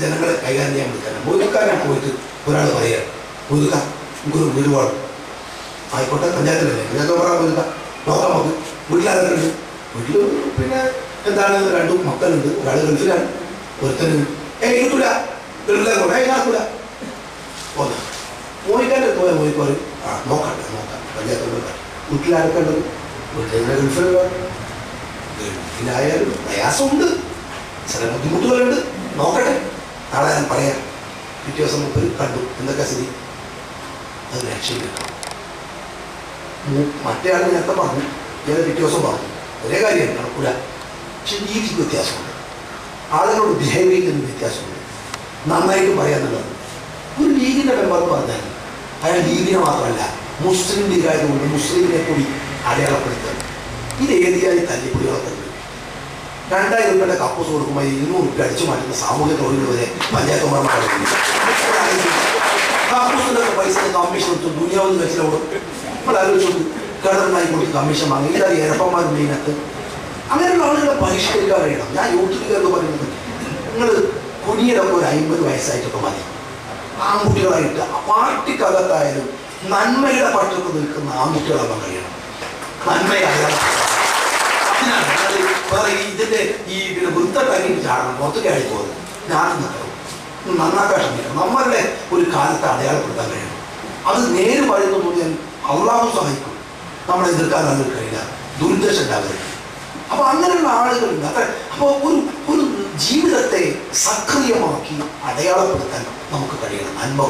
ജനങ്ങളെ കൈകാര്യം ചെയ്യാൻ വിളിക്കാൻ മൊയ്തുക്കാരനെ പോയിട്ട് ഒരാൾ പറയുക. മൊയ്തുക്ക ഗുരു വീട് വേണം ആയിക്കോട്ടെ പഞ്ചായത്തിലല്ലേ? പഞ്ചായത്ത് പറയാൻ മൊയ്തുക്ക നോക്കാം നമുക്ക്. വീട്ടിലാരൊക്കെ വീട്ടിൽ പിന്നെ എന്താണ്? രണ്ടു മക്കളുണ്ട്. ഒരാൾ ഗൾഫിലാണ്. ഒരുത്തന് ഏ കിട്ടൂല ഗൾഫിലാണ് പോയ മോഹിക്ക് ആ നോക്കട്ടെ നോക്കാം. പഞ്ചായത്ത് നോക്കാം വീട്ടിലാരൊക്കെ ഉള്ളത്? വീട്ടിൽ ഗൾഫിലായാലും പ്രയാസമുണ്ട്. ചില ബുദ്ധിമുട്ടുകളുണ്ട്. ഞാൻ പറയാം. പിറ്റേ ദിവസം മുപ്പത് കണ്ടു. എന്തൊക്കെ സ്ഥിതി? അത് രക്ഷയില്ല മറ്റേ ആൾ നേരത്തെ പറഞ്ഞു. ഞാൻ പിറ്റേ ദിവസം പറഞ്ഞു. ഒരേ കാര്യം നടക്കൂല. പക്ഷെ രീതിക്ക് വ്യത്യാസമുണ്ട്. ആളുകളോട് ബിഹേവ് ചെയ്യുന്നതിന് വ്യത്യാസമുണ്ട്. നന്നായിട്ട് പറയാന്നുള്ളത് ഒരു ലീഗിന്റെ മെമ്പർ പറഞ്ഞാൽ അയാൾ ലീഗിനെ മാത്രമല്ല മുസ്ലിം ലീഗായതുകൊണ്ട് മുസ്ലിമിനെ കൂടി അടയാളപ്പെടുത്തുക. ഇത് ഏതിയായി തല്ലിപ്പൊടികളൊക്കെ രണ്ടായിരം രൂപയുടെ കപ്പൂസ് കൊടുക്കുമ്പോൾ ഇരുന്നൂറ് രൂപ അടിച്ചു മാറ്റുന്ന സാമൂഹ്യ തൊഴിലുകളെ വരെ പഞ്ചായത്ത് കപ്പൂസിന്റെ പൈസ കമ്മീഷൻ കൊടുത്തു ദുനിയാവെന്ന് വെച്ചിലോടും നമ്മൾ ആലോചിച്ചു കടന്നായി കൊടുത്ത് കമ്മീഷൻ വാങ്ങി. ഇതാ എരപ്പന്മാരുണ്ട് ഇതിനകത്ത്. അങ്ങനെയുള്ള ആളുകളെ പരിഷ്കരിക്കാൻ കഴിയണം. ഞാൻ യൂട്യൂബുകാർക്ക് പറയുന്നത് നിങ്ങൾ കുഞ്ഞിലൊക്കെ ഒരു അമ്പത് വയസ്സായിട്ടൊക്കെ മതി. ആൺകുട്ടികളായിട്ട് പാർട്ടിക്കകത്തായാലും നന്മയുടെ പക്ഷത്ത് നിൽക്കുന്ന ആൺകുട്ടികളാവാൻ കഴിയണം നന്മയായാലും അതിനാണ് അത് വേറെ ഈ പിന്നെ വൃത്ത തങ്ങിയിട്ട് ചാടണം പുറത്തേക്ക് ആയി പോകുന്നത് ഞാൻ നന്നാക്കാൻ ശ്രമിക്കണം. നമ്മളുടെ ഒരു കാലത്ത് അടയാളപ്പെടുത്താൻ കഴിയണം. അത് നേര് പറയുന്ന മുഴുവൻ അള്ളാഹു സഹായിക്കും. നമ്മളെ എതിർക്കാൻ ആളുകൾ കഴിയില്ല. ദുരുദ്ദേശം ഉണ്ടാകരുത് അപ്പൊ അങ്ങനെയുള്ള ആളുകളുണ്ട്. അത്ര അപ്പോൾ ഒരു ഒരു ജീവിതത്തെ സക്രിയമാക്കി അടയാളപ്പെടുത്താൻ നമുക്ക് കഴിയണം. നന്മ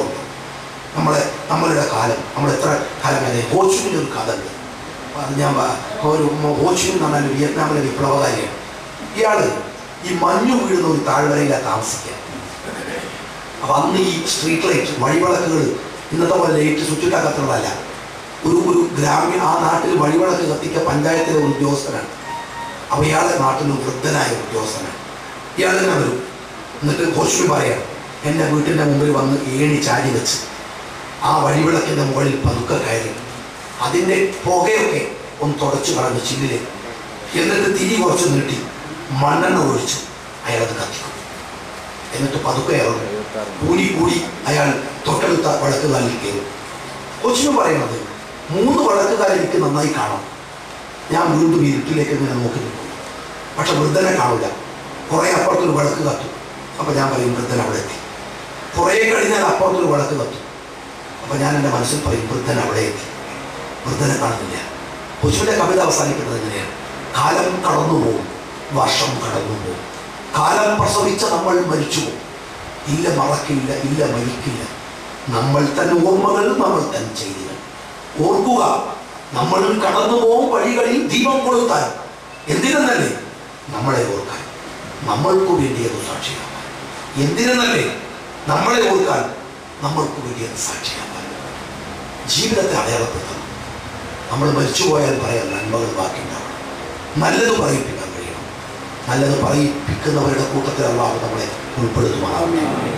നമ്മളെ നമ്മളുടെ കാലം. നമ്മൾ എത്ര കാലം വരെ? ഹോച്ചുവിന്റെ ഒരു കഥ ഉണ്ട്. ഞാൻ ഒരു ഹോച്ചുവിൻ എന്ന് പറഞ്ഞാൽ വിയറ്റ്നാമിലെ വിപ്ലവകാരിയാണ് ഇയാൾ ഈ മഞ്ഞു വീഴുന്ന ഒരു താഴ്വരയിലാണ് താമസിക്കുക. അപ്പൊ അന്ന് ഈ സ്ട്രീറ്റ് ലൈറ്റ് വഴിവിളക്കുകൾ ഇന്നത്തെ പോലെ ലൈറ്റ് സ്വിച്ചിട്ടാ കത്തുന്നതല്ല ഒരു ഒരു ഗ്രാമീണ ആ നാട്ടിൽ വഴിവിളക്ക് കത്തിക്ക പഞ്ചായത്തിലെ ഒരു ഉദ്യോഗസ്ഥനാണ്. അപ്പൊ ഇയാളെ നാട്ടിൽ വൃദ്ധനായ ഉദ്യോഗസ്ഥനാണ്. ഇയാൾ തന്നെ വരും. എന്നിട്ട് കോച്ചുമി പറയാം എന്റെ വീട്ടിന്റെ മുമ്പിൽ വന്ന് ഏണി ചാടി വെച്ച് ആ വഴിവിളക്കിന്റെ മുകളിൽ പതുക്കെ കയറി അതിന്റെ പുകയൊക്കെ ഒന്ന് തുടച്ചു കളഞ്ഞു ചില്ലിൽ. എന്നിട്ട് തിരി കുറച്ച് നീട്ടി മണ്ണെണ്ണ ഒഴിച്ച് അയാളത് കത്തിക്കും. എന്നിട്ട് പതുക്കെ അയാൾ കൂടി കൂടി അയാൾ തൊട്ടടുത്ത വഴക്കുകാലിൽ കയറും. കൊച്ചിന് പറയുന്നത് മൂന്ന് വഴക്കുകാരെ എനിക്ക് നന്നായി കാണാം ഞാൻ വീണ്ടും ഇരുട്ടിലേക്ക് ഇങ്ങനെ നോക്കി നിൽക്കും പക്ഷെ വൃദ്ധനെ കാണില്ല കുറേ അപ്പുറത്തൊരു വഴക്ക് കത്തും. അപ്പം ഞാൻ പറയും വൃദ്ധൻ അവിടെ എത്തി. കുറേ കഴിഞ്ഞാൽ അപ്പുറത്തൊരു വഴക്ക് കത്തും. അപ്പം ഞാൻ എന്റെ മനസ്സിൽ പറയും വൃദ്ധൻ അവിടെ എത്തി. വൃദ്ധനെ കാണുന്നില്ല കൊച്ചുവിന്റെ കവിത അവസാനിക്കുന്നത് എങ്ങനെയാണ്? കാലം കടന്നു പോകും വർഷം കടന്നു പോകും. കാലം പ്രസവിച്ച നമ്മൾ മരിച്ചു പോകും. ഇല്ല മറക്കില്ല ഇല്ല മരിക്കില്ല. നമ്മൾ തൻ ഓർമ്മകൾ നമ്മൾ തൻ ചെയ്തില്ല ഓർക്കുക നമ്മൾ കടന്നു പോകും വഴികളിൽ ദീപം കൊളുത്താൻ. എന്തിനെന്നല്ലേ? നമ്മളെ ഓർക്കാൻ. നമ്മൾക്ക് വേണ്ടിയത് സാക്ഷിയാവാൻ. എന്തിനെന്നല്ലേ? നമ്മളെ ഓർക്കാൻ നമ്മൾക്ക് വേണ്ടിയത് സാക്ഷിയാവാൻ. ജീവിതത്തെ അടയാളപ്പെടുത്തണം. നമ്മൾ മരിച്ചുപോയാൽ പറയാം നന്മകൾ ബാക്കിയുണ്ടാവും. നല്ലത് പറയിപ്പിക്കാൻ കഴിയണം. നല്ലത് പറയിപ്പിക്കുന്നവരുടെ കൂട്ടത്തിൽ അള്ളാഹു നമ്മളെ ഉൾപ്പെടുത്തുമാറാവണം